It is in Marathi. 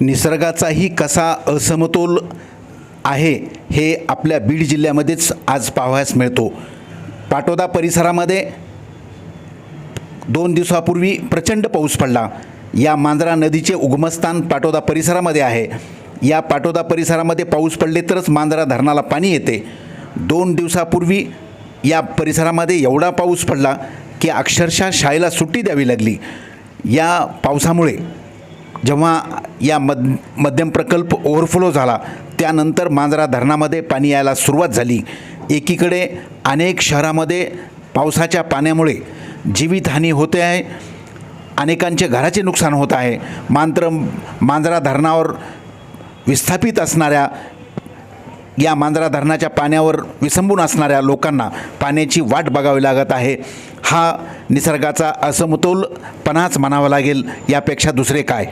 निसर्गाचाही कसा असमतोल आहे हे आपल्या बीड जिल्ह्यामध्येच आज पाहावयास मिळतो. पाटोदा परिसरामध्ये दोन दिवसापूर्वी प्रचंड पाऊस पडला. या मांजरा नदीचे उगमस्थान पाटोदा परिसरामध्ये आहे. या पाटोदा परिसरामध्ये पाऊस पडले तरच मांजरा धरणाला पाणी येते. दोन दिवसापूर्वी या परिसरामध्ये एवढा पाऊस पडला की अक्षरशः शाळेला सुट्टी द्यावी लागली. या पावसामुळे जेव्हा या मद मध्यम प्रकल्प ओव्हरफ्लो झाला त्यानंतर मांजरा धरणामध्ये पाणी यायला सुरुवात झाली. एकीकडे अनेक शहरामध्ये पावसाच्या पाण्यामुळे जीवितहानी होते आहे अनेकांचे घराचे नुकसान होत आहे. मात्र मांजरा धरणावर विस्थापित असणाऱ्या या मांजरा धरणाच्या पाण्यावर विसंबून असणाऱ्या लोकांना पाण्याची वाट बघावी लागत आहे. हा निसर्गाचा असमतोलपणाच म्हणावा लागेल यापेक्षा दुसरे काय?